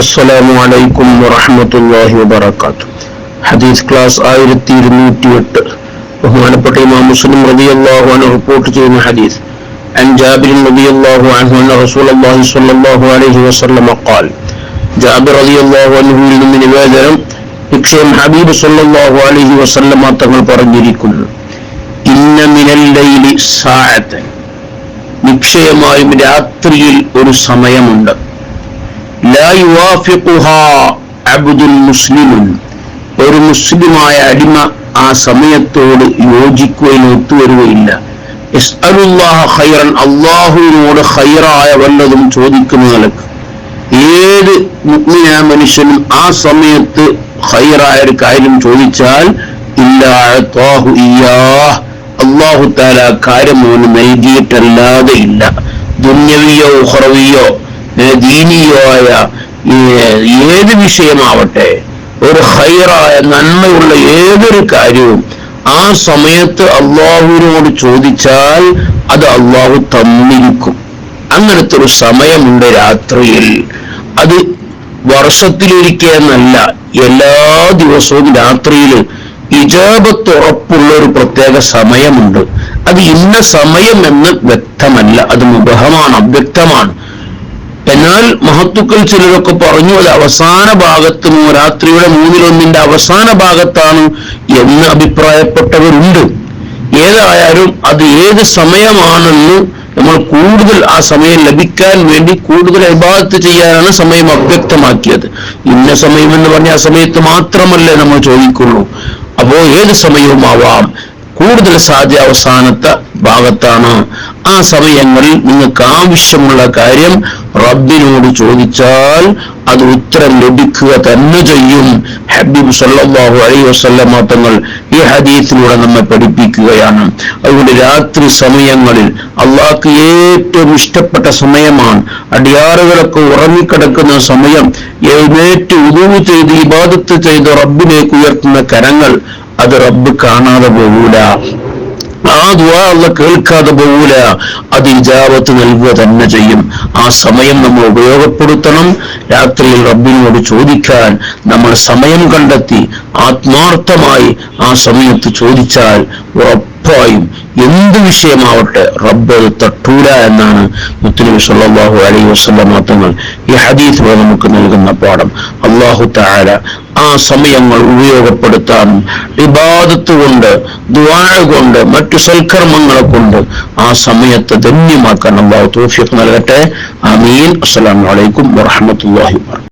السلام عليكم ورحمة الله وبركاته ഹദീസ് ക്ലാസ് ആയിരത്തി ഇരുന്നൂറ്റി എട്ട് ബഹുമാനപ്പെട്ട ഇമാം മുസ്ലിം റളിയല്ലാഹു അൻഹു റിപ്പോർട്ട് ചെയ്യുന്ന ഹദീസ് عن جابر رضي الله عنه أن رسول الله صلى الله عليه وسلم قال ജാബിർ റളിയല്ലാഹു അൻഹുവിൽ നിന്ന് നിവേദനം നിക്ഷയം ഹബീബ് സല്ലല്ലാഹു അലൈഹി വസല്ലമ തങ്ങൾ പറഞ്ഞിരിക്കുന്നു ഇന്ന മിനൽ ലൈലി സാഅത്തൻ നിശ്ചയമായും രാത്രിയിൽ ഒരു സമയമുണ്ട് ലാ യുവാഫിഖുഹാ അബ്ദുൽ മുസ്ലിമുൻ. ഒരു മുസ്ലിമായ അടിമ ആ സമയത്തോട് യോജിക്കുകയും ഒത്തുവരുകയില്ല. അള്ളാഹുവിനോട് ഖൈറായ വല്ലതും ചോദിക്കുന്ന നിലയ്ക്ക്. ഏത് മുഗ്മിന മനുഷ്യനും ആ സമയത്ത് ഖൈറായ ഒരു കാര്യം ചോദിച്ചാൽ അള്ളാഹു താല കാര്യം അവന് നൽകിയിട്ടല്ലാതെ ഇല്ല. ദുന്യവിയോ ഉഹറവിയോ ഏ, ദീനിയോ ഏത് വിഷയമാവട്ടെ ഒരു ഹൈറായ നന്മയുള്ള ഏതൊരു കാര്യവും ആ സമയത്ത് അള്ളാഹുവിനോട് ചോദിച്ചാൽ അത് അള്ളാഹു തന്നിരിക്കും. അങ്ങനത്തെ ഒരു സമയമുണ്ട് രാത്രിയിൽ. അത് വർഷത്തിലൊരിക്കലെന്നല്ല എല്ലാ ദിവസവും രാത്രിയിൽ ഇജാബത്ത് ഉറപ്പുള്ള ഒരു പ്രത്യേക സമയമുണ്ട്. അത് ഇന്ന സമയം എന്ന് വ്യക്തമല്ല അത് മുഖമാണ് അവ്യക്തമാണ്. എന്നാൽ മഹത്തുക്കൾ ചിലരൊക്കെ പറഞ്ഞു അത് അവസാന ഭാഗത്ത് രാത്രിയുടെ മൂന്നിലൊന്നിന്റെ അവസാന ഭാഗത്താണ് എന്ന് അഭിപ്രായപ്പെട്ടവരുണ്ട്. ഏതായാലും അത് ഏത് സമയമാണെന്ന് നമ്മൾ കൂടുതൽ ആ സമയം ലഭിക്കാൻ വേണ്ടി കൂടുതൽ ഇബാദത്ത് ചെയ്യാനാണ് സമയം അവ്യക്തമാക്കിയത്. ഇന്ന സമയം എന്ന് പറഞ്ഞ ആ സമയത്ത് മാത്രമല്ലേ നമ്മൾ ചോദിക്കുള്ളൂ. അപ്പോ ഏത് സമയവും ആവാം കൂടുതൽ സാധ്യ അവസാനത്തെ ഭാഗത്താണ്. ആ സമയങ്ങളിൽ നിങ്ങൾക്ക് ആവശ്യമുള്ള കാര്യം റബ്ബിനോട് ചോദിച്ചാൽ അത് ഉത്തരം ലഭിക്കുക തന്നെ ചെയ്യും. ഹബീബ് സല്ലാഹു അലൈ വസല്ലമ തങ്ങൾ ഈ ഹദീസിലൂടെ നമ്മെ പഠിപ്പിക്കുകയാണ്. അതുകൊണ്ട് രാത്രി സമയങ്ങളിൽ അള്ളാഹ്ക്ക് ഏറ്റവും ഇഷ്ടപ്പെട്ട സമയമാണ്. അടിയാറുകളൊക്കെ ഉറങ്ങിക്കിടക്കുന്ന സമയം എഴുന്നേറ്റ് ഉദവ് ചെയ്ത് ഇബാദത്ത് ചെയ്ത് റബ്ബിലേക്ക് ഉയർത്തുന്ന കരങ്ങൾ അത് റബ്ബ് കാണാതെ പോകൂല. ആ ദുആ അല്ല കേൾക്കാതെ പോകൂല അത് ഇജാബത്ത് നൽകുക തന്നെ ചെയ്യും. ആ സമയം നമ്മൾ ഉപയോഗപ്പെടുത്തണം. രാത്രിയിൽ റബ്ബിനോട് ചോദിക്കാൻ നമ്മൾ സമയം കണ്ടെത്തി. ആത്മാർത്ഥമായി ആ സമയത്ത് ചോദിച്ചാൽ ഉറപ്പായും എന്ത് വിഷയമാവട്ടെ റബ്ബ് തട്ടൂല എന്നാണ് മുത്തുനബി സല്ലല്ലാഹു അലൈഹി വസല്ലം തങ്ങൾ ഈ ഹദീസ് നമുക്ക് നൽകുന്ന പാഠം. അള്ളാഹു താര ആ സമയങ്ങൾ ഉപയോഗപ്പെടുത്താനും ഇബാദത്ത് കൊണ്ട് ദുആ കൊണ്ട് മറ്റു സൽക്കർമ്മങ്ങളെ കൊണ്ട് ആ സമയത്തെ ധന്യമാക്കാൻ അള്ളാഹു തോഫിക്ക് നൽകട്ടെ. അമീൻ അസ്സലാമു അലൈക്കും വറഹ്മത്തുള്ളാഹി വബറകാതുഹു.